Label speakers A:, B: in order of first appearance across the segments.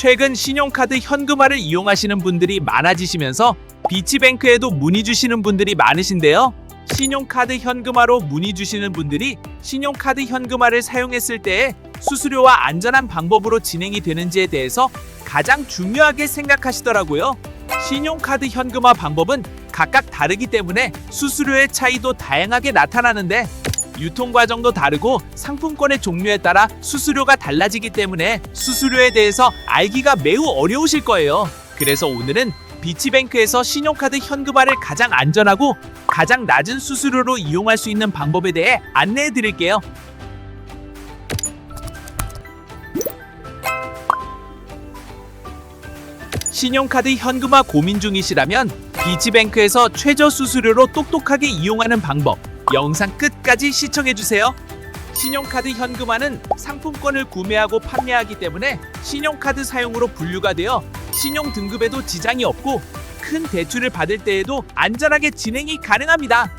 A: 최근 신용카드 현금화를 이용하시는 분들이 많아지시면서 비치뱅크에도 문의 주시는 분들이 많으신데요. 신용카드 현금화로 문의 주시는 분들이 신용카드 현금화를 사용했을 때에 수수료와 안전한 방법으로 진행이 되는지에 대해서 가장 중요하게 생각하시더라고요. 신용카드 현금화 방법은 각각 다르기 때문에 수수료의 차이도 다양하게 나타나는데 유통 과정도 다르고 상품권의 종류에 따라 수수료가 달라지기 때문에 수수료에 대해서 알기가 매우 어려우실 거예요. 그래서 오늘은 비치뱅크에서 신용카드 현금화를 가장 안전하고 가장 낮은 수수료로 이용할 수 있는 방법에 대해 안내해 드릴게요. 신용카드 현금화 고민 중이시라면 비치뱅크에서 최저 수수료로 똑똑하게 이용하는 방법 영상 끝까지 시청해 주세요. 신용카드 현금화는 상품권을 구매하고 판매하기 때문에 신용카드 사용으로 분류가 되어 신용 등급에도 지장이 없고 큰 대출을 받을 때에도 안전하게 진행이 가능합니다.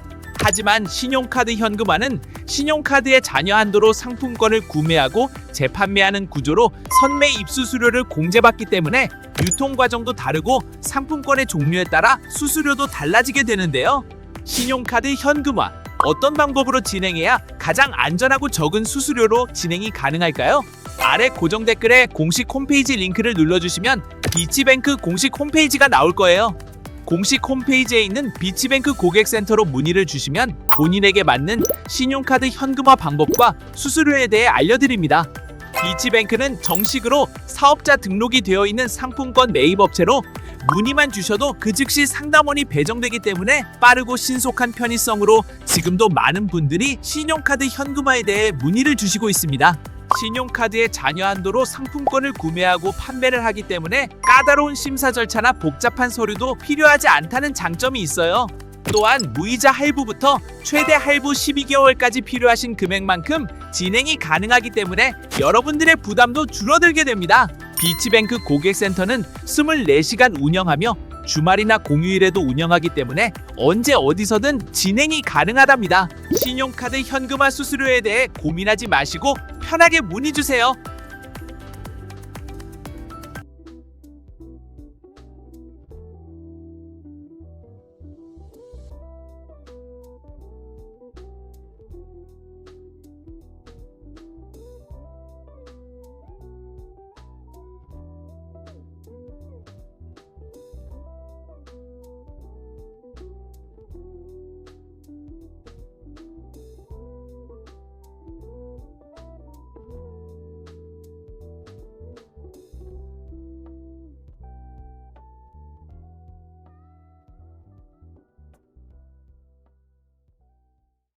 A: 하지만 신용카드 현금화는 신용카드의 잔여 한도로 상품권을 구매하고 재판매하는 구조로 선매 입수 수료를 공제받기 때문에 유통 과정도 다르고 상품권의 종류에 따라 수수료도 달라지게 되는데요. 신용카드 현금화 어떤 방법으로 진행해야 가장 안전하고 적은 수수료로 진행이 가능할까요? 아래 고정 댓글에 공식 홈페이지 링크를 눌러주시면 비치뱅크 공식 홈페이지가 나올 거예요. 공식 홈페이지에 있는 비치뱅크 고객센터로 문의를 주시면 본인에게 맞는 신용카드 현금화 방법과 수수료에 대해 알려드립니다. 비치뱅크는 정식으로 사업자 등록이 되어 있는 상품권 매입 업체로 문의만 주셔도 그 즉시 상담원이 배정되기 때문에 빠르고 신속한 편의성으로 지금도 많은 분들이 신용카드 현금화에 대해 문의를 주시고 있습니다. 신용카드의 잔여 한도로 상품권을 구매하고 판매를 하기 때문에 까다로운 심사 절차나 복잡한 서류도 필요하지 않다는 장점이 있어요. 또한 무이자 할부부터 최대 할부 12개월까지 필요하신 금액만큼 진행이 가능하기 때문에 여러분들의 부담도 줄어들게 됩니다. 비치뱅크 고객센터는 24시간 운영하며 주말이나 공휴일에도 운영하기 때문에 언제 어디서든 진행이 가능하답니다. 신용카드 현금화 수수료에 대해 고민하지 마시고 편하게 문의 주세요.